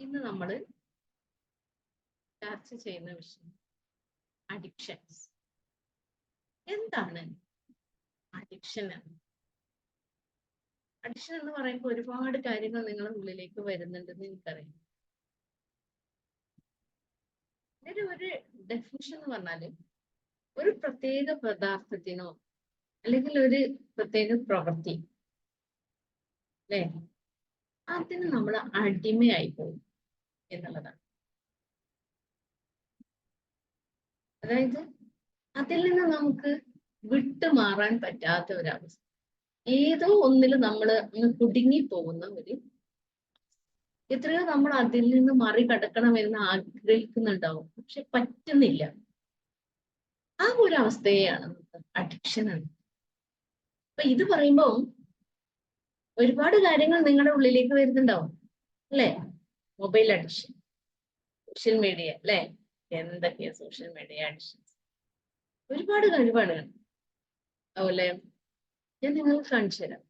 ഇന്ന് നമ്മൾ ചർച്ച ചെയ്യുന്ന വിഷയം അഡിക്ഷൻസ് എന്താണ് അഡിക്ഷൻ എന്ന്? അഡിക്ഷൻ എന്ന് പറയുമ്പോൾ ഒരുപാട് കാര്യങ്ങൾ നിങ്ങളുടെ ഉള്ളിലേക്ക് വരുന്നുണ്ടെന്ന് എനിക്കറിയാം. ഇതിന്റെ ഒരു ഡെഫിനിഷൻ എന്ന് പറഞ്ഞാൽ ഒരു പ്രത്യേക പദാർത്ഥത്തിനോ അല്ലെങ്കിൽ ഒരു പ്രത്യേക പ്രവൃത്തി അല്ലേ അതിന് നമ്മൾ അടിമയായി പോകും എന്നുള്ളതാണ്. അതായത് അതിൽ നിന്ന് നമുക്ക് വിട്ടുമാറാൻ പറ്റാത്ത ഒരവസ്ഥ. ഏതോ ഒന്നിൽ നമ്മൾ അങ്ങ് കുടുങ്ങി പോകുന്ന ഒരു എത്രയോ നമ്മൾ അതിൽ നിന്ന് മറികടക്കണമെന്ന് ആഗ്രഹിക്കുന്നുണ്ടാവും. പക്ഷെ പറ്റുന്നില്ല. ആ ഒരു അവസ്ഥയെയാണ് അഡിക്ഷൻ എന്ന് അപ്പൊ ഇത് പറയുമ്പോൾ ഒരുപാട് കാര്യങ്ങൾ നിങ്ങളുടെ ഉള്ളിലേക്ക് വരുന്നുണ്ടാവും അല്ലേ? മൊബൈൽ അഡിക്ഷൻ സോഷ്യൽ മീഡിയ അല്ലേ? എന്തൊക്കെയാ സോഷ്യൽ മീഡിയ അഡിക്ഷൻ ഒരുപാട് കഴിവാണ്. അതുപോലെ ഞാൻ നിങ്ങൾക്ക് കാണിച്ചു തരാം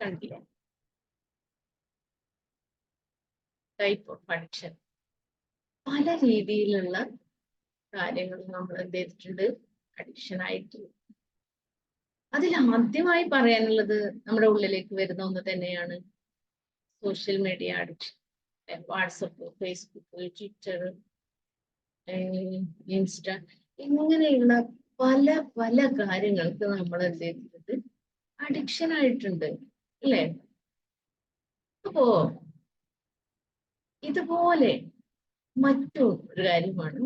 കണ്ടില്ലേ ടൈപ്പ് ഓഫ് ഫങ്ഷൻ പല രീതിയിലുള്ള കാര്യങ്ങൾ നമ്മൾ എന്ത് ചെയ്തിട്ടുണ്ട്? അഡിക്ഷൻ ആയിട്ട്. അതിൽ ആദ്യമായി പറയാനുള്ളത് നമ്മുടെ ഉള്ളിലേക്ക് വരുന്ന ഒന്ന് തന്നെയാണ് social media addiction WhatsApp Facebook Twitter Insta ഇങ്ങനെയുള്ള പല പല കാര്യങ്ങൾക്ക് നമ്മൾ എന്ത് ചെയ്തിട്ടുണ്ട്? അഡിക്ഷൻ ആയിട്ടുണ്ട്. അല്ലേ? അപ്പോ ഇതുപോലെ മറ്റു ഒരു കാര്യമാണ്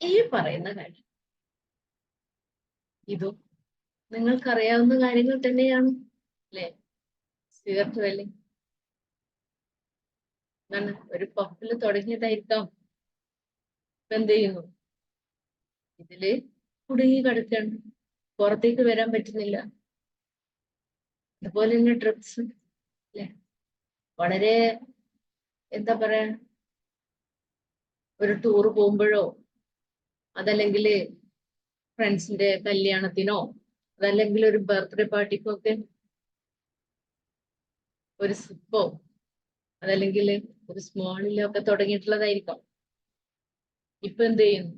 ഈ പറയുന്ന കാര്യം. ഇതും നിങ്ങൾക്കറിയാവുന്ന കാര്യങ്ങൾ തന്നെയാണ് അല്ലേ? സിഗരറ്റ് വലി ഒരു പപ്പിൽ തുടങ്ങിയതായിരിക്കാം. ഇപ്പൊ എന്ത് ചെയ്യുന്നു? ഇതിൽ കുടുങ്ങി കിടക്കാണ്. പുറത്തേക്ക് വരാൻ പറ്റുന്നില്ല. അതുപോലെ തന്നെ ഡ്രഗ്സ് അല്ലെ വളരെ എന്താ പറയാ ഒരു ടൂർ പോകുമ്പോഴോ അതല്ലെങ്കിൽ ഫ്രണ്ട്സിന്റെ കല്യാണത്തിനോ അതല്ലെങ്കിൽ ഒരു ബർത്ത്ഡേ പാർട്ടിക്കോ ഒക്കെ ഒരു സിപ്പോ അതല്ലെങ്കിൽ ഒരു സ്മോളിലോ ഒക്കെ തുടങ്ങിയിട്ടുള്ളതായിരിക്കാം. ഇപ്പൊ എന്ത് ചെയ്യുന്നു?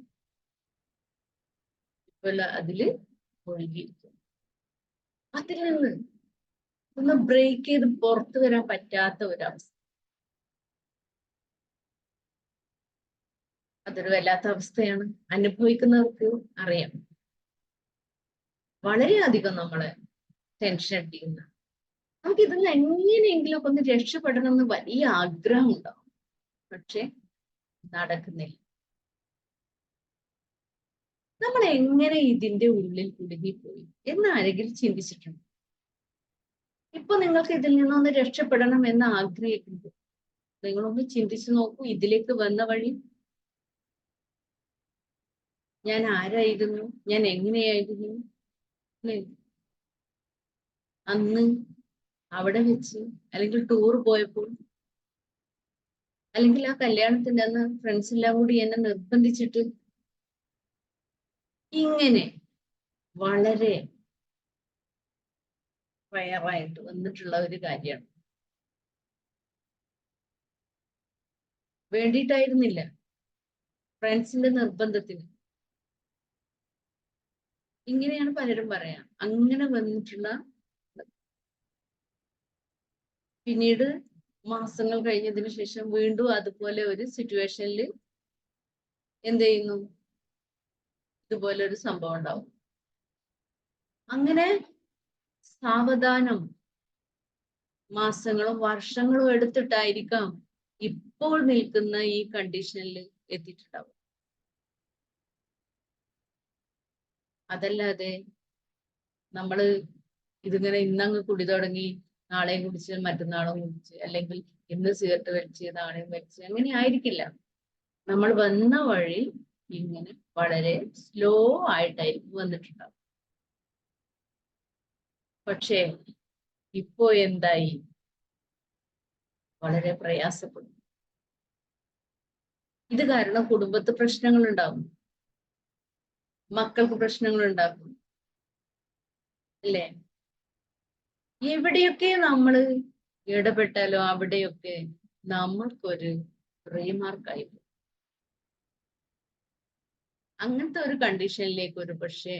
ഇപ്പൊ അതിൽ ഒഴുകിയിരിക്കും അതിൽ നിന്ന് ഒന്ന് ബ്രേക്ക് ചെയ്ത് പുറത്തു വരാൻ പറ്റാത്ത ഒരവസ്ഥ. അതൊരു വല്ലാത്ത അവസ്ഥയാണ്. അനുഭവിക്കുന്നവർക്ക് അറിയാം. വളരെയധികം നമ്മളെ ടെൻഷൻ അടിക്കുന്ന. നമുക്ക് ഇതിൽ എങ്ങനെയെങ്കിലും ഒന്ന് രക്ഷപ്പെടണം എന്ന് വലിയ ആഗ്രഹം ഉണ്ടാവും പക്ഷെ നടക്കുന്നില്ല. നമ്മൾ എങ്ങനെ ഇതിന്റെ ഉള്ളിൽ കുടുങ്ങിപ്പോയി? എന്ന് ആരെങ്കിലും ചിന്തിച്ചിട്ടുണ്ട്? ഇപ്പൊ നിങ്ങൾക്ക് ഇതിൽ നിന്നൊന്ന് രക്ഷപ്പെടണം എന്ന് ആഗ്രഹിക്കുന്നു. നിങ്ങളൊന്ന് ചിന്തിച്ചു നോക്കൂ ഇതിലേക്ക് വന്ന വഴി. ഞാൻ ആരായിരുന്നു? ഞാൻ എങ്ങനെയായിരുന്നു? അന്ന് അവിടെ വെച്ച് അല്ലെങ്കിൽ ടൂർ പോയപ്പോൾ അല്ലെങ്കിൽ ആ കല്യാണത്തിന്റെ അന്ന് ഫ്രണ്ട്സ് എല്ലാം കൂടി എന്നെ നിർബന്ധിച്ചിട്ട് ഇങ്ങനെ വളരെ റയറായിട്ട് വന്നിട്ടുള്ള ഒരു കാര്യമാണ് വേണ്ടിയിട്ടായിരുന്നില്ല. ഫ്രണ്ട്സിന്റെ നിർബന്ധത്തിന്. ഇങ്ങനെയാണ് പലരും പറയാം. അങ്ങനെ വന്നിട്ടുള്ള പിന്നീട് മാസങ്ങൾ കഴിഞ്ഞതിന് ശേഷം വീണ്ടും അതുപോലെ ഒരു സിറ്റുവേഷനിൽ എന്ത് ചെയ്യുന്നു? ഇതുപോലെ ഒരു സംഭവം ഉണ്ടാവും. അങ്ങനെ സാവധാനം മാസങ്ങളും വർഷങ്ങളും എടുത്തിട്ടായിരിക്കാം ഇപ്പോൾ നിൽക്കുന്ന ഈ കണ്ടീഷനിൽ എത്തിയിട്ടുണ്ടാവും അതല്ലാതെ നമ്മൾ ഇതിങ്ങനെ ഇന്നങ്ങ് കുടി തുടങ്ങി നാളെയും കുടിച്ച് മറ്റന്നാളും കുടിച്ച് അല്ലെങ്കിൽ ഇന്ന് സിഗരറ്റ് വലിച്ച് നാളെയും വലിച്ച് അങ്ങനെ ആയിരിക്കില്ല. നമ്മൾ വന്ന വഴി ഇങ്ങനെ വളരെ സ്ലോ ആയിട്ടായിരിക്കും വന്നിട്ടുണ്ടാവും പക്ഷേ ഇപ്പോ എന്തായി? വളരെ പ്രയാസപ്പെടും ഇത് കാരണം കുടുംബത്ത് പ്രശ്നങ്ങൾ ഉണ്ടാകും മക്കൾക്ക് പ്രശ്നങ്ങൾ ഉണ്ടാക്കും അല്ലേ? എവിടെയൊക്കെ നമ്മൾ ഇടപെട്ടാലോ അവിടെയൊക്കെ നമ്മൾക്കൊരു റീമാർക്കായി. അങ്ങനത്തെ ഒരു കണ്ടീഷനിലേക്ക് ഒരു പക്ഷേ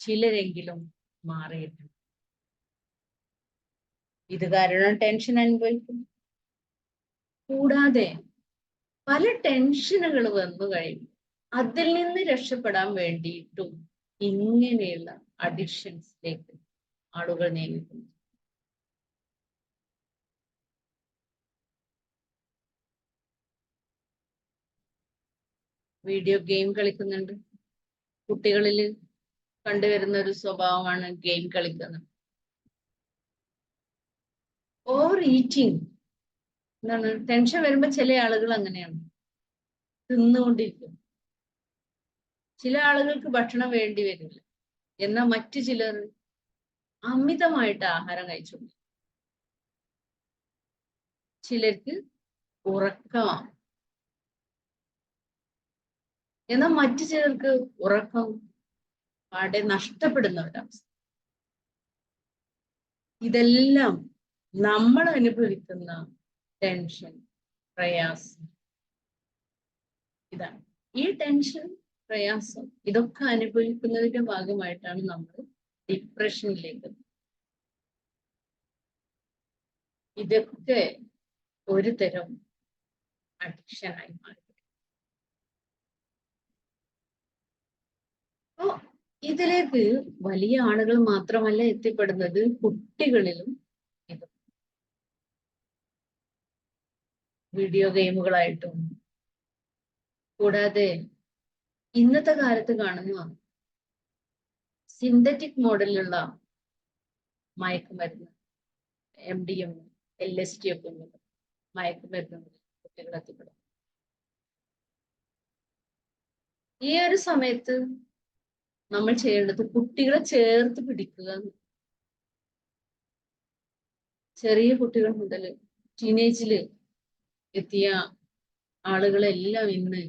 ചിലരെങ്കിലും മാറിയിട്ടുണ്ട്. ഇത് കാരണം ടെൻഷൻ അനുഭവിക്കും കൂടാതെ പല ടെൻഷനുകൾ വന്നു കഴിയും അതിൽ നിന്ന് രക്ഷപ്പെടാൻ വേണ്ടിയിട്ടും ഇങ്ങനെയുള്ള അഡിക്ഷൻസിലേക്ക് ആളുകൾ നീങ്ങിക്കുന്നു വീഡിയോ ഗെയിം കളിക്കുന്നുണ്ട്. കുട്ടികളിൽ കണ്ടുവരുന്ന ഒരു സ്വഭാവമാണ് ഗെയിം കളിക്കുന്നത്. ഓവർ ഈറ്റിംഗ് എന്താണ്? ടെൻഷൻ വരുമ്പോ ചില ആളുകൾ അങ്ങനെയാണ്. തിന്നുകൊണ്ടിരിക്കും. ചില ആളുകൾക്ക് ഭക്ഷണം വേണ്ടി വരില്ല. എന്നാൽ മറ്റു ചിലർ അമിതമായിട്ട് ആഹാരം കഴിച്ചുകൊണ്ട് ചിലർക്ക് ഉറക്കമാണ് എന്നാൽ മറ്റു ചിലർക്ക് ഉറക്കം പാടെ നഷ്ടപ്പെടുന്ന ഒരവസ്ഥ. ഇതെല്ലാം നമ്മൾ അനുഭവിക്കുന്ന ടെൻഷൻ പ്രയാസം. ഇതാണ്. ഈ ടെൻഷൻ പ്രയാസം ഇതൊക്കെ അനുഭവിക്കുന്നതിന്റെ ഭാഗമായിട്ടാണ് നമ്മൾ ഡിപ്രഷനിലേക്ക് ഇതൊക്കെ ഒരു തരം അഡിക്ഷനായി മാറി. ഇതിലേക്ക് വലിയ ആളുകൾ മാത്രമല്ല എത്തിപ്പെടുന്നത് കുട്ടികളിലും ഇത് വീഡിയോ ഗെയിമുകളായിട്ടും കൂടാതെ ഇന്നത്തെ കാലത്ത് കാണുന്ന സിന്തറ്റിക് മോഡലിലുള്ള മയക്കുമരുന്ന് M D M L S D ഒക്കെ മയക്കുമരുന്ന് കുട്ടികളെത്തിപ്പെടും ഈ ഒരു സമയത്ത് നമ്മൾ ചെയ്യേണ്ടത് കുട്ടികളെ ചേർത്ത് പിടിക്കുക ചെറിയ കുട്ടികൾ മുതൽ ടീനേജിൽ എത്തിയ ആളുകളെല്ലാം ഇന്ന്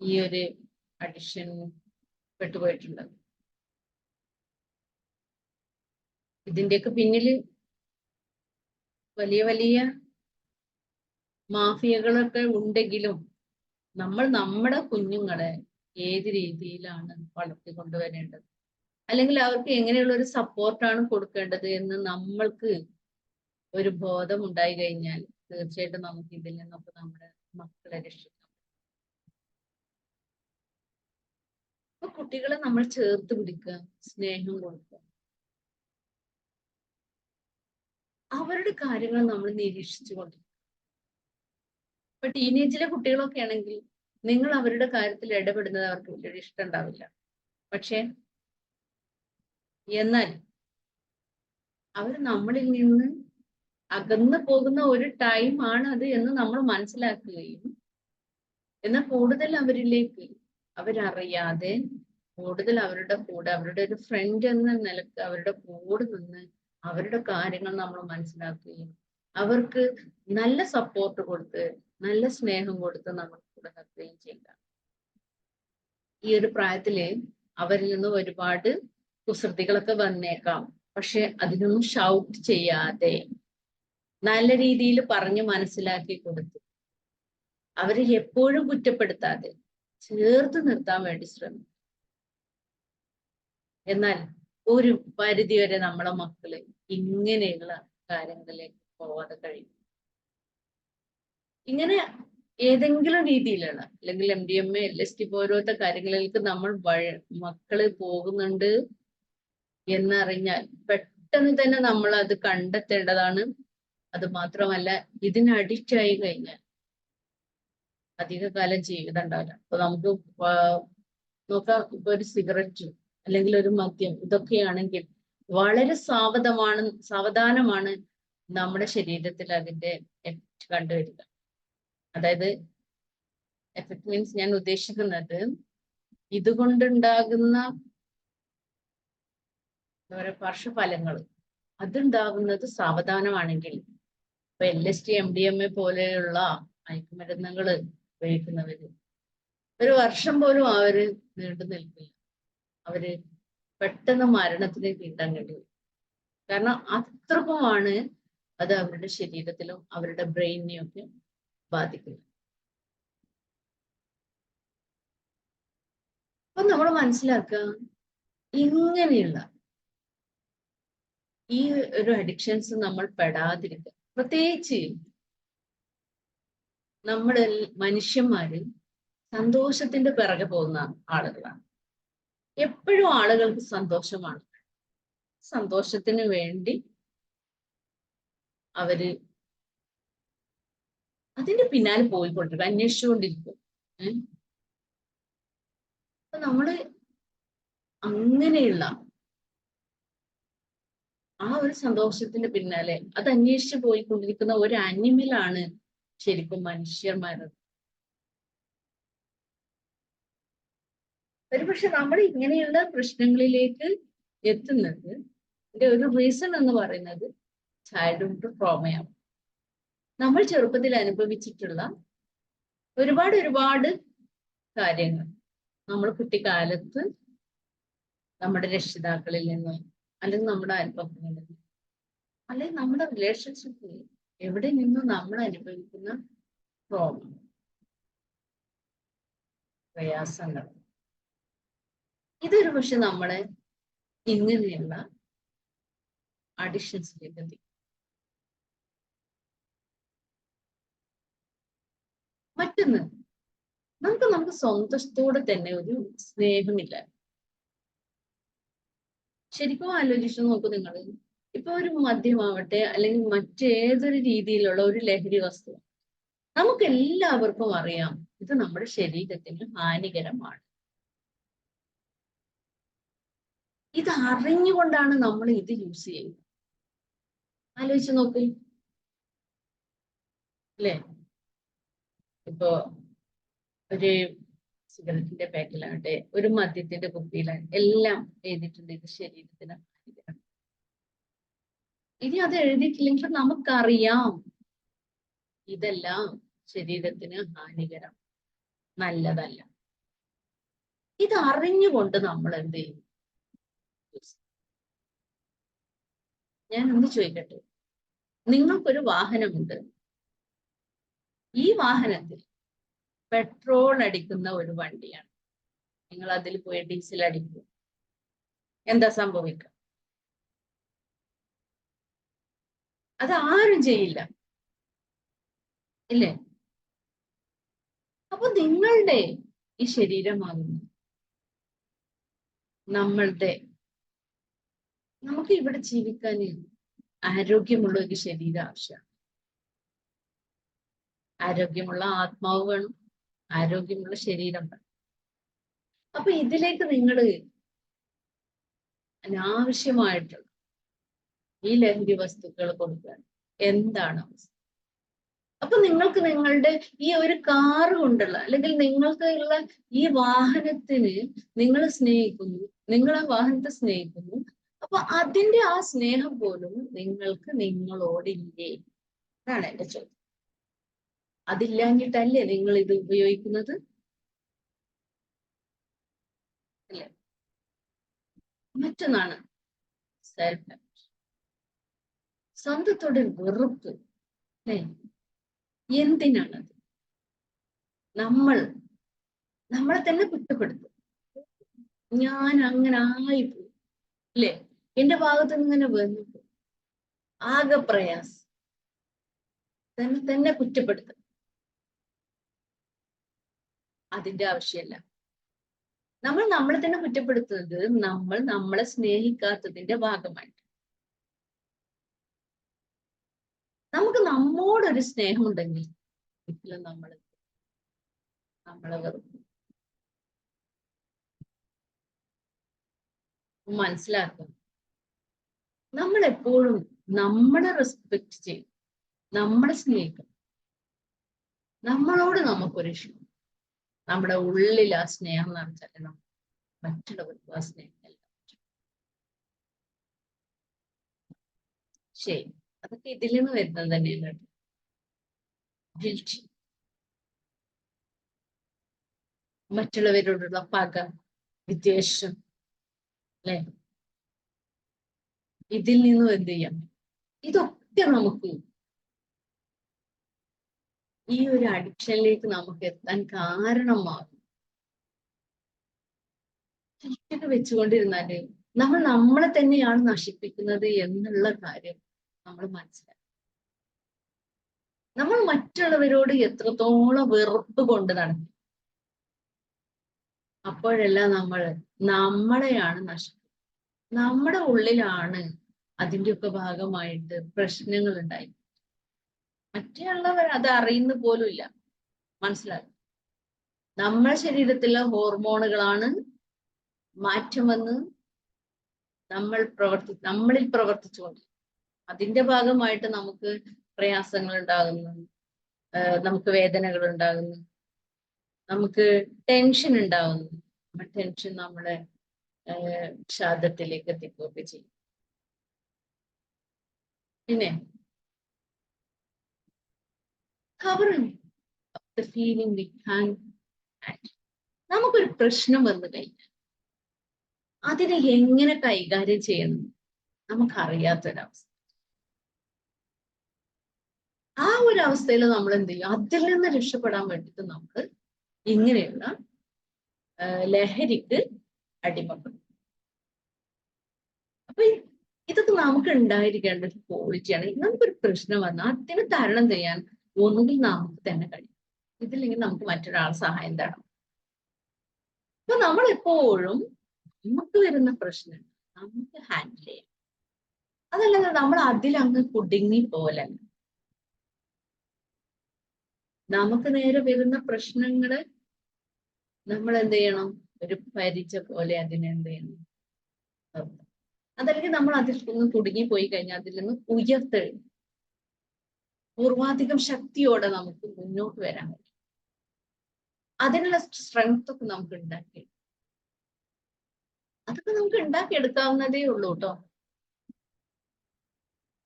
ഈ ഒരു അഡിഷൻ പെട്ടുപോയിട്ടുണ്ട്. ഇതിന്റെയൊക്കെ പിന്നിൽ വലിയ വലിയ മാഫിയകളൊക്കെ ഉണ്ടെങ്കിലും നമ്മൾ നമ്മുടെ കുഞ്ഞുങ്ങളെ ഏത് രീതിയിലാണ് വളർത്തിക്കൊണ്ടുവരേണ്ടത് അല്ലെങ്കിൽ അവർക്ക് എങ്ങനെയുള്ള ഒരു സപ്പോർട്ടാണ് കൊടുക്കേണ്ടത് എന്ന് നമ്മൾക്ക് ഒരു ബോധം ഉണ്ടായി കഴിഞ്ഞാൽ തീർച്ചയായിട്ടും നമുക്ക് ഇതിൽ നിന്നൊക്കെ നമ്മുടെ മക്കളെ രക്ഷിക്കാം. അപ്പൊ കുട്ടികളെ നമ്മൾ ചേർത്ത് പിടിക്കുക സ്നേഹം കൊടുക്കുക. അവരുടെ കാര്യങ്ങൾ നമ്മൾ നിരീക്ഷിച്ചു കൊണ്ടിരിക്കുക. ഇപ്പൊ ടീനേജിലെ കുട്ടികളൊക്കെ ആണെങ്കിൽ നിങ്ങൾ അവരുടെ കാര്യത്തിൽ ഇടപെടുന്നത് അവർക്ക് വലിയൊരു ഇഷ്ടം ഉണ്ടാവില്ല. പക്ഷേ എന്നാൽ അവർ നമ്മളിൽ നിന്ന് അകന്നു പോകുന്ന ഒരു ടൈം ആണ് അത് എന്ന് നമ്മൾ മനസ്സിലാക്കുകയും എന്നാൽ കൂടുതൽ അവരിലേക്ക് അവരറിയാതെ കൂടുതൽ അവരുടെ കൂടെ അവരുടെ ഒരു ഫ്രണ്ട് എന്ന നിലയ്ക്ക് അവരുടെ കൂടെ നിന്ന് അവരുടെ കാര്യങ്ങൾ നമ്മൾ മനസ്സിലാക്കുകയും അവർക്ക് നല്ല സപ്പോർട്ട് കൊടുത്ത് നല്ല സ്നേഹം കൊടുത്ത് നമ്മൾ കൂടെ നിർത്തുകയും ചെയ്യുക ഈ ഒരു പ്രായത്തിൽ അവരിൽ നിന്ന് ഒരുപാട് കുസൃതികളൊക്കെ വന്നേക്കാം. പക്ഷെ അതിനൊന്നും ഷൗട്ട് ചെയ്യാതെ നല്ല രീതിയിൽ പറഞ്ഞു മനസ്സിലാക്കി കൊടുത്തു. അവരെ എപ്പോഴും കുറ്റപ്പെടുത്താതെ ചേർത്ത് നിർത്താൻ വേണ്ടി ശ്രമിക്കും. എന്നാൽ ഒരു പരിധി വരെ നമ്മളെ മക്കൾ ഇങ്ങനെയുള്ള കാര്യങ്ങളിലേക്ക് പോവാതെ കഴിയും. ഇങ്ങനെ ഏതെങ്കിലും രീതിയിലുള്ള അല്ലെങ്കിൽ M D M A L S T പോലത്തെ കാര്യങ്ങളിലേക്ക് നമ്മൾ മക്കൾ പോകുന്നുണ്ട് എന്നറിഞ്ഞാൽ പെട്ടെന്ന് തന്നെ നമ്മൾ അത് കണ്ടെത്തേണ്ടതാണ്. അത് മാത്രമല്ല ഇതിന് അഡിക്റ്റ് ആയി കഴിഞ്ഞാൽ അധികകാലം ജീവിതം ഉണ്ടാവില്ല അപ്പൊ നമുക്ക് നോക്കാം ഇപ്പൊ ഒരു സിഗരറ്റ് അല്ലെങ്കിൽ ഒരു മദ്യം ഇതൊക്കെയാണെങ്കിൽ വളരെ സാവധമാണ് സാവധാനമാണ് നമ്മുടെ ശരീരത്തിൽ അതിന്റെ എഫക്റ്റ് കണ്ടുവരിക. അതായത് എഫക്ട് മീൻസ് ഞാൻ ഉദ്ദേശിക്കുന്നത് ഇതുകൊണ്ടുണ്ടാകുന്ന പാർശ്വഫലങ്ങൾ അതുണ്ടാകുന്നത് സാവധാനമാണെങ്കിൽ ഇപ്പൊ L S T M D M A പോലെയുള്ള മയക്കുമരുന്നുകൾ ഉപയോഗിക്കുന്നവര് ഒരു വർഷം പോലും അവർ നീണ്ടു നിൽക്കില്ല. അവർ പെട്ടെന്ന് മരണത്തിന് കീഴടങ്ങേണ്ടി വരും. കാരണം അത്രക്കുമാണ് അത് അവരുടെ ശരീരത്തിലും അവരുടെ ബ്രെയിനിനെയും ഒക്കെ ബാധിക്കുന്നത്. അപ്പൊ നമ്മൾ മനസ്സിലാക്കുക ഇങ്ങനെയുള്ള ഈ ഒരു അഡിക്ഷൻസ് നമ്മൾ പെടാതിരിക്കുക പ്രത്യേകിച്ച് നമ്മൾ മനുഷ്യന്മാര് സന്തോഷത്തിന്റെ പിറകെ പോകുന്ന ആളുകളാണ്. എപ്പോഴും ആളുകൾക്ക് സന്തോഷമാണ്. സന്തോഷത്തിന് വേണ്ടി അവർ അതിന്റെ പിന്നാലെ പോയിക്കൊണ്ടിരിക്കും അന്വേഷിച്ചുകൊണ്ടിരിക്കും. ഏഹ്? അപ്പൊ നമ്മൾ അങ്ങനെയുള്ള ആ ഒരു സന്തോഷത്തിന്റെ പിന്നാലെ അത് അന്വേഷിച്ചു പോയിക്കൊണ്ടിരിക്കുന്ന ഒരു അനിമലാണ് ശരിക്കും മനുഷ്യന്മാരത് ഒരുപക്ഷെ നമ്മൾ ഇങ്ങനെയുള്ള പ്രശ്നങ്ങളിലേക്ക് എത്തുന്നത് ഇതിന്റെ ഒരു റീസൺ എന്ന് പറയുന്നത് ചൈൽഡ്ഹുഡ് ട്രോമയാണ് നമ്മൾ ചെറുപ്പത്തിൽ അനുഭവിച്ചിട്ടുള്ള ഒരുപാട് ഒരുപാട് കാര്യങ്ങൾ. നമ്മൾ കുട്ടിക്കാലത്ത് നമ്മുടെ രക്ഷിതാക്കളിൽ നിന്ന് അല്ലെങ്കിൽ നമ്മുടെ നിന്ന് അല്ലെങ്കിൽ നമ്മുടെ റിലേഷൻഷിപ്പിൽ എവിടെ നിന്നും നമ്മൾ അനുഭവിക്കുന്ന പ്രോബ്ലം പ്രയാസങ്ങൾ. ഇതൊരു പക്ഷെ നമ്മളെ ഇങ്ങനെയുള്ള എത്തിക്കും. മറ്റൊന്ന് നമുക്ക് നമുക്ക് സ്വന്തത്തോടെ തന്നെ ഒരു സ്നേഹമില്ല. ശരിക്കും ആലോചിച്ചു നോക്കൂ നിങ്ങൾ. ഇപ്പൊ ഒരു മദ്യമാവട്ടെ അല്ലെങ്കിൽ മറ്റേതൊരു രീതിയിലുള്ള ഒരു ലഹരി വസ്തു. നമുക്ക് എല്ലാവർക്കും അറിയാം ഇത് നമ്മുടെ ശരീരത്തിന് ഹാനികരമാണ്. ഇത് അറിഞ്ഞുകൊണ്ടാണ് നമ്മൾ ഇത് യൂസ് ചെയ്യുന്നത്. ആലോചിച്ച് നോക്ക്. അല്ലേ? ഇപ്പോ ഒരു സിഗരറ്റിന്റെ പാക്കിലാവട്ടെ ഒരു മദ്യത്തിന്റെ കുപ്പിയിലാണ് എല്ലാം എഴുതിയിട്ടുണ്ട് ഇത് ശരീരത്തിന്. ഇനി അത് എഴുതിയിട്ടില്ലെങ്കിൽ നമുക്കറിയാം ഇതെല്ലാം ശരീരത്തിന് ഹാനികരം നല്ലതല്ല. ഇത് അറിഞ്ഞുകൊണ്ട് നമ്മൾ എന്ത് ചെയ്യും? ഞാൻ ഒന്ന് ചോദിക്കട്ടെ? നിങ്ങൾക്കൊരു വാഹനമുണ്ട്. ഈ വാഹനത്തിൽ പെട്രോൾ അടിക്കുന്ന ഒരു വണ്ടിയാണ്. നിങ്ങൾ അതിൽ പോയി ഡീസൽ അടിക്കും. എന്താ സംഭവിക്കുക അത് ആരും ചെയ്യില്ല. ഇല്ലേ? അപ്പൊ നിങ്ങളുടെ ഈ ശരീരമാകുന്നു. നമ്മളുടെ നമുക്ക് ഇവിടെ ജീവിക്കാൻ ആരോഗ്യമുള്ള ഒരു ശരീരം ആവശ്യമാണ് ആരോഗ്യമുള്ള ആത്മാവ് വേണം. ആരോഗ്യമുള്ള ശരീരം അപ്പൊ ഇതിലേക്ക് നിങ്ങൾ അനാവശ്യമായിട്ടുള്ള ഈ ലഹരി വസ്തുക്കൾ കൊടുക്കാൻ എന്താണ് അവസ്ഥ? അപ്പൊ നിങ്ങൾക്ക് നിങ്ങളുടെ ഈ ഒരു കാറ് കൊണ്ടുള്ള അല്ലെങ്കിൽ നിങ്ങൾക്ക് ഉള്ള ഈ വാഹനത്തിന് നിങ്ങൾ സ്നേഹിക്കുന്നു നിങ്ങൾ ആ വാഹനത്തെ സ്നേഹിക്കുന്നു അപ്പൊ അതിന്റെ ആ സ്നേഹം പോലും നിങ്ങൾക്ക് നിങ്ങളോടില്ലേ? അതാണ് എന്റെ ചോദ്യം. അതില്ലാഞ്ഞിട്ടല്ലേ നിങ്ങൾ ഇത് ഉപയോഗിക്കുന്നത്? അല്ലേ? മറ്റൊന്നാണ് സെൽഫ് സ്വന്തത്തോടെ വെറുപ്പ് അല്ലേ? എന്തിനാണത്? നമ്മൾ നമ്മളെ തന്നെ കുറ്റപ്പെടുത്തും. ഞാൻ അങ്ങനെ ആയിപ്പോയി അല്ലേ? എന്റെ ഭാഗത്ത് നിന്ന് ഇങ്ങനെ വന്നു. ആകെ പ്രയാസം. തന്നെ തന്നെ കുറ്റപ്പെടുത്തും. അതിന്റെ ആവശ്യമല്ല നമ്മൾ നമ്മളെ തന്നെ കുറ്റപ്പെടുത്തുന്നത് നമ്മൾ നമ്മളെ സ്നേഹിക്കാത്തതിന്റെ ഭാഗമായിട്ട്. നമുക്ക് നമ്മോടൊരു സ്നേഹമുണ്ടെങ്കിൽ ഒരിക്കലും നമ്മൾ നമ്മളെ വെറുതെ മനസ്സിലാക്കും നമ്മൾ എപ്പോഴും നമ്മളെ റെസ്പെക്ട് ചെയ്യും. നമ്മളെ സ്നേഹിക്കും. നമ്മളോട് നമുക്കൊരു ഇഷ്ടം. നമ്മുടെ ഉള്ളിൽ ആ സ്നേഹം നിറച്ചാൽ മറ്റുള്ളവർക്ക് ആ സ്നേഹം. ശരി. അതൊക്കെ ഇതിൽ നിന്ന് വരുന്നത് തന്നെയാണ് ഗിൽറ്റി മറ്റുള്ളവരോടുള്ള പക വിദ്വേഷം അല്ലെ? ഇതിൽ നിന്നും എന്ത് ചെയ്യാം? ഇതൊക്കെ നമുക്ക് ഈ ഒരു അഡിക്ഷനിലേക്ക് നമുക്ക് എത്താൻ കാരണമാകും. ഇതൊക്കെ വെച്ചുകൊണ്ടിരുന്നാൽ നമ്മൾ നമ്മളെ തന്നെയാണ് നശിപ്പിക്കുന്നത് എന്നുള്ള കാര്യം നമ്മൾ മനസ്സിലാക്കി നമ്മൾ മറ്റുള്ളവരോട് എത്രത്തോളം വെറുപ്പ് കൊണ്ട് നടക്കും. അപ്പോഴെല്ലാം നമ്മൾ നമ്മളെയാണ് നശിപ്പിക്കുന്നത്. നമ്മുടെ ഉള്ളിലാണ് അതിന്റെയൊക്കെ ഭാഗമായിട്ട് പ്രശ്നങ്ങൾ ഉണ്ടായി. മറ്റുള്ളവർ അത് അറിയുന്ന പോലുമില്ല ഇല്ല. മനസ്സിലാക്കി നമ്മുടെ ശരീരത്തിലെ ഹോർമോണുകളാണ് മാറ്റം വന്ന് നമ്മൾ പ്രവർത്തി നമ്മളിൽ പ്രവർത്തിച്ചുകൊണ്ട് അതിന്റെ ഭാഗമായിട്ട് നമുക്ക് പ്രയാസങ്ങൾ ഉണ്ടാകുന്നു. നമുക്ക് വേദനകൾ ഉണ്ടാകുന്നു. നമുക്ക് ടെൻഷൻ ഉണ്ടാകുന്നു. ആ ടെൻഷൻ നമ്മളെ ശാദത്തിലേക്ക് എത്തിക്കുകയൊക്കെ ചെയ്യും. പിന്നെ കവറിങ് ഫീലിംഗ് വി ഹാൻ നമുക്കൊരു പ്രശ്നം വന്നു കഴിഞ്ഞാൽ അതിനെ എങ്ങനെ കൈകാര്യം ചെയ്യണം നമുക്കറിയാത്തൊരവസ്ഥ. ആ ഒരു അവസ്ഥയിൽ നമ്മൾ എന്ത് ചെയ്യും? അതിൽ നിന്ന് രക്ഷപ്പെടാൻ വേണ്ടിയിട്ട് നമ്മൾ ഇങ്ങനെയുള്ള ലഹരിക്ക് അടിമപ്പെടും. അപ്പൊ ഇതൊക്കെ നമുക്ക് ഉണ്ടായിരിക്കേണ്ട ഒരു ക്വാളിറ്റിയാണ് നമുക്കൊരു പ്രശ്നം വന്നാൽ അതിന് തരണം ചെയ്യാൻ ഒന്നുകിൽ നമുക്ക് തന്നെ കഴിയും. ഇതില്ലെങ്കിൽ നമുക്ക് മറ്റൊരാൾ സഹായം തരണം. അപ്പൊ നമ്മൾ എപ്പോഴും നമുക്ക് വരുന്ന പ്രശ്നം നമുക്ക് ഹാൻഡിൽ ചെയ്യാം. അതല്ലാതെ നമ്മൾ അതിലങ്ങ് കുടുങ്ങി പോലെ നമുക്ക് നേരെ വരുന്ന പ്രശ്നങ്ങൾ നമ്മൾ എന്ത് ചെയ്യണം? ഒരു പരിച പോലെ അതിനെന്ത് ചെയ്യണം. അതല്ലെങ്കിൽ നമ്മൾ അതിൽ നിന്ന് കുടുങ്ങി പോയി കഴിഞ്ഞാൽ അതിൽ നിന്ന് ഉയർത്തെഴു പൂർവാധികം ശക്തിയോടെ നമുക്ക് മുന്നോട്ട് വരാൻ പറ്റും. അതിനുള്ള സ്ട്രെങ്ത് ഒക്കെ നമുക്ക് ഉണ്ടാക്കി. അതൊക്കെ നമുക്ക് ഉണ്ടാക്കിയെടുക്കാവുന്നതേ ഉള്ളൂ കേട്ടോ.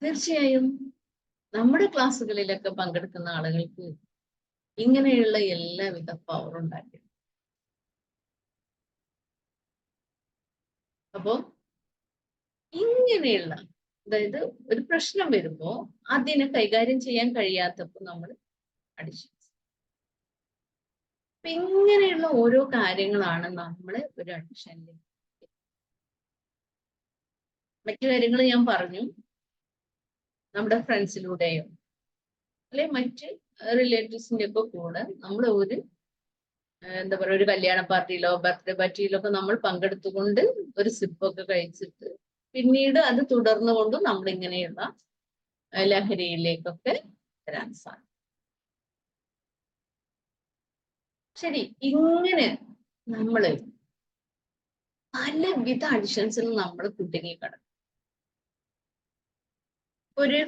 തീർച്ചയായും നമ്മുടെ ക്ലാസ്സുകളിലൊക്കെ പങ്കെടുക്കുന്ന ആളുകൾക്ക് ഇങ്ങനെയുള്ള എല്ലാവിധ പവർ ഉണ്ടാക്കി. അപ്പോ ഇങ്ങനെയുള്ള അതായത് ഒരു പ്രശ്നം വരുമ്പോ അതിനെ കൈകാര്യം ചെയ്യാൻ കഴിയാത്തപ്പോ നമ്മൾ അടിച്ചു ഇങ്ങനെയുള്ള ഓരോ കാര്യങ്ങളാണ് നമ്മൾ ഒരു അഡിക്ഷനിലേക്ക് മറ്റു കാര്യങ്ങൾ ഞാൻ പറഞ്ഞു. നമ്മുടെ ഫ്രണ്ട്സിലൂടെയോ അല്ലെ മറ്റ് റിലേറ്റീവ്സിന്റെ ഒക്കെ കൂടെ നമ്മൾ ഒരു എന്താ പറയുക ഒരു കല്യാണ പാർട്ടിയിലോ ബർത്ത്ഡേ പാർട്ടിയിലോ ഒക്കെ നമ്മൾ പങ്കെടുത്തുകൊണ്ട് ഒരു സിപ്പൊക്കെ കഴിച്ചിട്ട് പിന്നീട് അത് തുടർന്നുകൊണ്ട് നമ്മൾ ഇങ്ങനെയുള്ള ലഹരിയിലേക്കൊക്കെ വരാൻ സാധിക്കും ശരി ഇങ്ങനെ നമ്മൾ പലവിധ അഡിഷൻസിൽ നമ്മൾ കുടുങ്ങി കിടക്കും ഒരു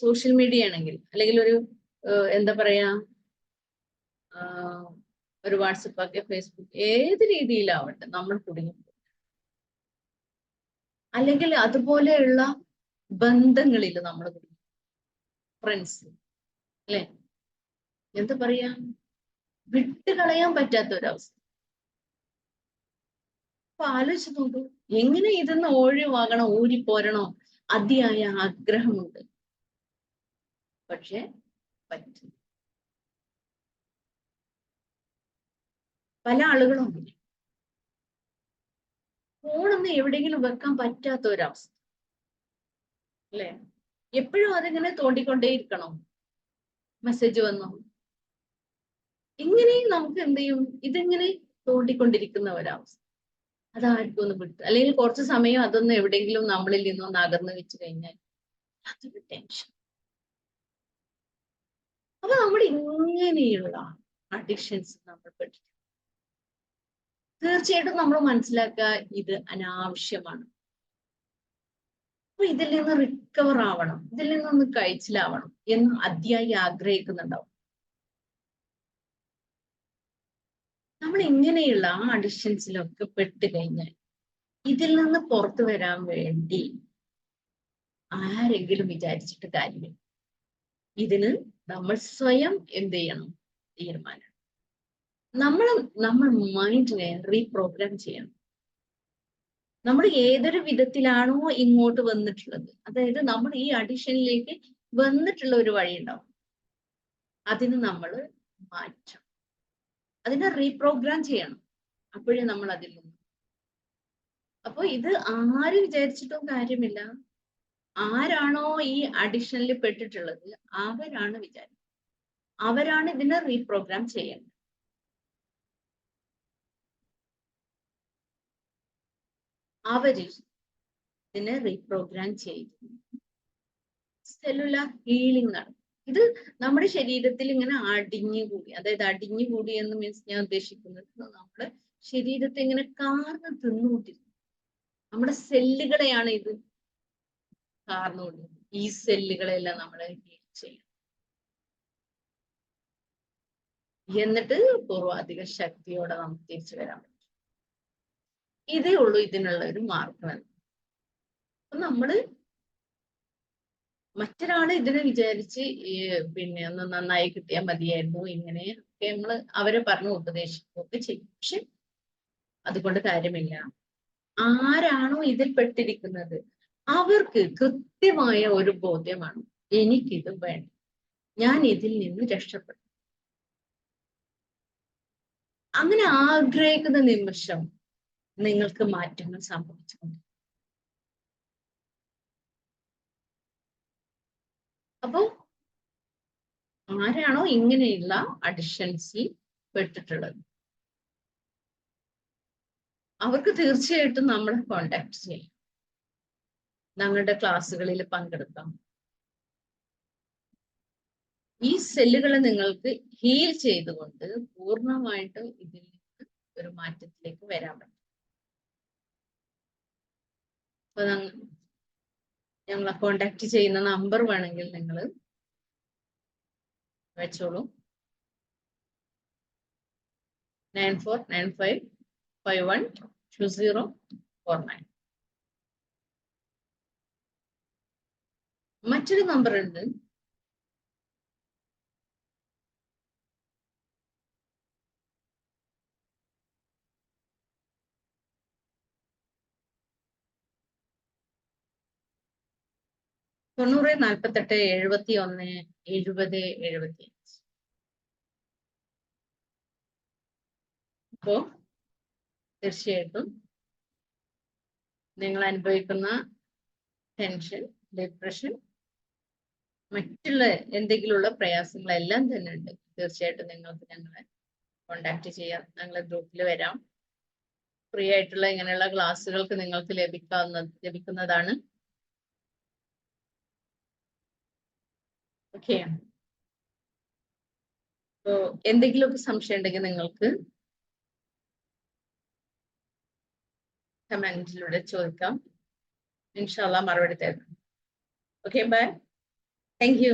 സോഷ്യൽ മീഡിയ ആണെങ്കിൽ അല്ലെങ്കിൽ ഒരു എന്താ പറയാ ഒരു വാട്സപ്പ് ഒക്കെ ഫേസ്ബുക്ക് ഏത് രീതിയിലാവട്ടെ നമ്മൾ കുടുങ്ങി. അല്ലെങ്കിൽ അതുപോലെയുള്ള ബന്ധങ്ങളിൽ നമ്മൾ ഫ്രണ്ട്സ് അല്ലെ? എന്താ പറയാ? വിട്ടുകളയാൻ പറ്റാത്ത ഒരവസ്ഥ. അപ്പൊ ആലോചിച്ച് നോക്കൂ. എങ്ങനെ ഇതെന്ന് ഒഴിവാകണം ഊരിപ്പോരണോ? അതിയായ ആഗ്രഹമുണ്ട്. പക്ഷെ പറ്റും പല ആളുകളും അങ്ങനെ ഫോണൊന്ന് എവിടെയെങ്കിലും വെക്കാൻ പറ്റാത്ത ഒരവസ്ഥ അല്ലേ? എപ്പോഴും അതിങ്ങനെ തോണ്ടിക്കൊണ്ടേയിരിക്കണം. മെസ്സേജ് വന്നോ. ഇങ്ങനെയും നമുക്ക് എന്ത് ചെയ്യും? ഇതിങ്ങനെ തോണ്ടിക്കൊണ്ടിരിക്കുന്ന ഒരവസ്ഥ. അതാർക്കും ഒന്ന് വിട്ടു അല്ലെങ്കിൽ കുറച്ച് സമയം അതൊന്ന് എവിടെയെങ്കിലും നമ്മളിൽ നിന്നൊന്ന് അകർന്നു വെച്ച് കഴിഞ്ഞാൽ അതൊരു ടെൻഷൻ അപ്പൊ നമ്മൾ ഇങ്ങനെയുള്ള അഡിക്ഷൻസ് നമ്മൾ പഠിക്കും തീർച്ചയായിട്ടും നമ്മൾ മനസ്സിലാക്കുക ഇത് അനാവശ്യമാണ്. അപ്പൊ ഇതിൽ നിന്ന് റിക്കവർ ആവണം. ഇതിൽ നിന്നൊന്ന് കഴിച്ചിലാവണം എന്ന് അതിയായി ആഗ്രഹിക്കുന്നുണ്ടാവും. നമ്മൾ ഇങ്ങനെയുള്ള ആ അഡിഷൻസിലൊക്കെ പെട്ട് കഴിഞ്ഞാൽ ഇതിൽ നിന്ന് പുറത്തു വരാൻ വേണ്ടി ആരെങ്കിലും വിചാരിച്ചിട്ട് കാര്യമില്ല. ഇതിന് നമ്മൾ സ്വയം എന്ത് ചെയ്യണം? തീരുമാനം. നമ്മൾ നമ്മൾ മൈൻഡിനെ റീപ്രോഗ്രാം ചെയ്യണം. നമ്മൾ ഏതൊരു വിധത്തിലാണോ ഇങ്ങോട്ട് വന്നിട്ടുള്ളത്. അതായത് നമ്മൾ ഈ അഡിഷനിലേക്ക് വന്നിട്ടുള്ള ഒരു വഴി ഉണ്ടാവും. അതിന് നമ്മൾ മാറ്റണം. അതിനെ റീപ്രോഗ്രാം ചെയ്യണം. അപ്പോഴേ നമ്മൾ അതിൽ നിന്ന്. അപ്പൊ ഇത് ആര് വിചാരിച്ചിട്ടും കാര്യമില്ല. ആരാണോ ഈ അഡിഷനിൽ പെട്ടിട്ടുള്ളത് അവരാണ് വിചാരം അവരാണ് ഇതിനെ റീപ്രോഗ്രാം ചെയ്യേണ്ടത്. അവർ ഇതിനെ റീപ്രോഗ്രാം ചെയ്തു. സെല്ലുലാർ ഹീലിംഗ് ആണ് ഇത് നമ്മുടെ ശരീരത്തിൽ ഇങ്ങനെ അടിഞ്ഞു കൂടി അതായത് അടിഞ്ഞു കൂടി എന്ന് മീൻസ് ഞാൻ ഉദ്ദേശിക്കുന്നത് നമ്മുടെ ശരീരത്തെ ഇങ്ങനെ കാർന്ന് തിന്നുകൂട്ടിരുന്നു നമ്മുടെ സെല്ലുകളെയാണ് ഇത് കാർന്നുകൊണ്ടിരിക്കുന്നത് ഈ സെല്ലുകളെല്ലാം നമ്മൾ ഹീൽ ചെയ്യും. എന്നിട്ട് പൂർവാധിക ശക്തിയോടെ നമുക്ക് തിരിച്ചു പറ്റും. ഇതേ ഉള്ളൂ ഇതിനുള്ള ഒരു മാർഗം അപ്പൊ നമ്മൾ മറ്റൊരാൾ ഇതിനെ വിചാരിച്ച് പിന്നെ ഒന്ന് നന്നായി കിട്ടിയാൽ മതിയായിരുന്നു ഇങ്ങനെ ഒക്കെ നമ്മൾ അവരെ പറഞ്ഞു ഉപദേശിക്കുകയൊക്കെ ചെയ്യും. പക്ഷെ അതുകൊണ്ട് കാര്യമില്ല. ആരാണോ ഇതിൽ പെട്ടിരിക്കുന്നത്? അവർക്ക് കൃത്യമായ ഒരു ബോധ്യമാണ്. എനിക്കിത് വേണം. ഞാൻ ഇതിൽ നിന്ന് രക്ഷപ്പെടും അങ്ങനെ ആഗ്രഹിക്കുന്ന നിമിഷം നിങ്ങൾക്ക് മാറ്റങ്ങൾ സംഭവിച്ചുകൊണ്ട് അപ്പോ ആരാണോ ഇങ്ങനെയുള്ള അഡിഷൻസിൽ പെട്ടിട്ടുള്ളത്? അവർക്ക് തീർച്ചയായിട്ടും നമ്മളെ കോണ്ടാക്ട് ചെയ്യാം. ഞങ്ങളുടെ ക്ലാസ്സുകളിൽ പങ്കെടുക്കാം. ഈ സെല്ലുകളെ നിങ്ങൾക്ക് ഹീൽ ചെയ്തുകൊണ്ട് പൂർണമായിട്ട് ഇതിൽ നിന്ന് ഒരു മാറ്റത്തിലേക്ക് വരാൻ പറ്റും. അപ്പൊ ഞങ്ങളെ കോണ്ടാക്ട് ചെയ്യുന്ന നമ്പർ വേണമെങ്കിൽ നിങ്ങൾ വെച്ചോളൂ nine four nine five five one two zero four nine മറ്റൊരു നമ്പർ ഉണ്ട്. തൊണ്ണൂറ് നാൽപ്പത്തെട്ട് എഴുപത്തി ഒന്ന് എഴുപത് എഴുപത്തി അഞ്ച് അപ്പോ തീർച്ചയായിട്ടും നിങ്ങൾ അനുഭവിക്കുന്ന ടെൻഷൻ ഡിപ്രഷൻ മറ്റുള്ള എന്തെങ്കിലുമുള്ള പ്രയാസങ്ങളെല്ലാം തന്നെ ഉണ്ട്. തീർച്ചയായിട്ടും നിങ്ങൾക്ക് ഞങ്ങളെ കോണ്ടാക്ട് ചെയ്യാം. ഞങ്ങളെ ഗ്രൂപ്പിൽ വരാം. ഫ്രീ ആയിട്ടുള്ള ഇങ്ങനെയുള്ള ക്ലാസ്സുകൾക്ക് നിങ്ങൾക്ക് ലഭിക്കാവുന്ന ലഭിക്കുന്നതാണ് ഓക്കെ അപ്പോ എന്തെങ്കിലുമൊക്കെ സംശയം ഉണ്ടെങ്കിൽ നിങ്ങൾക്ക് കമന്റിലൂടെ ചോദിക്കാം. ഇൻഷാല്ല മറുപടി തരാം. Okay bye thank you